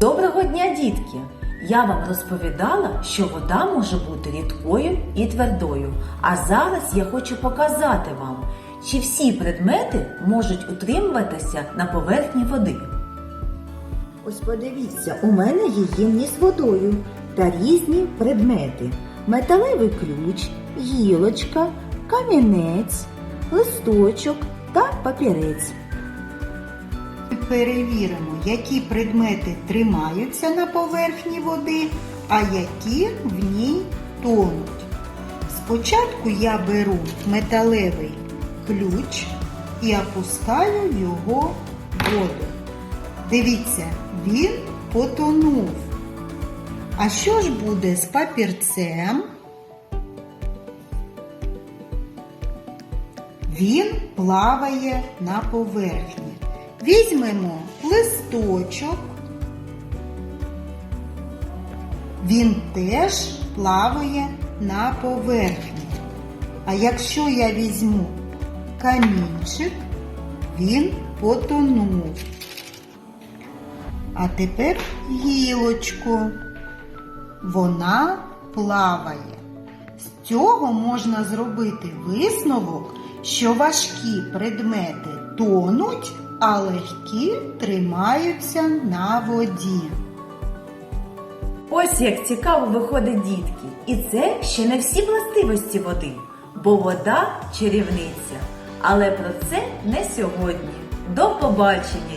Доброго дня, дітки! Я вам розповідала, що вода може бути рідкою і твердою. А зараз я хочу показати вам, чи всі предмети можуть утримуватися на поверхні води. Ось подивіться, у мене є ємність з водою та різні предмети. Металевий ключ, гілочка, камінець, листочок та папірець. Перевіримо, які предмети тримаються на поверхні води, а які в ній тонуть. Спочатку я беру металевий ключ і опускаю його в воду. Дивіться, він потонув. А що ж буде з папірцем? Він плаває на поверхні. Візьмемо листочок. Він теж плаває на поверхні. А якщо я візьму камінчик, він потонув. А тепер гілочку. Вона плаває. З цього можна зробити висновок, що важкі предмети тонуть, а легкі тримаються на воді. Ось як цікаво виходить дітки. І це ще не всі властивості води, бо вода чарівниця. Але про це не сьогодні. До побачення,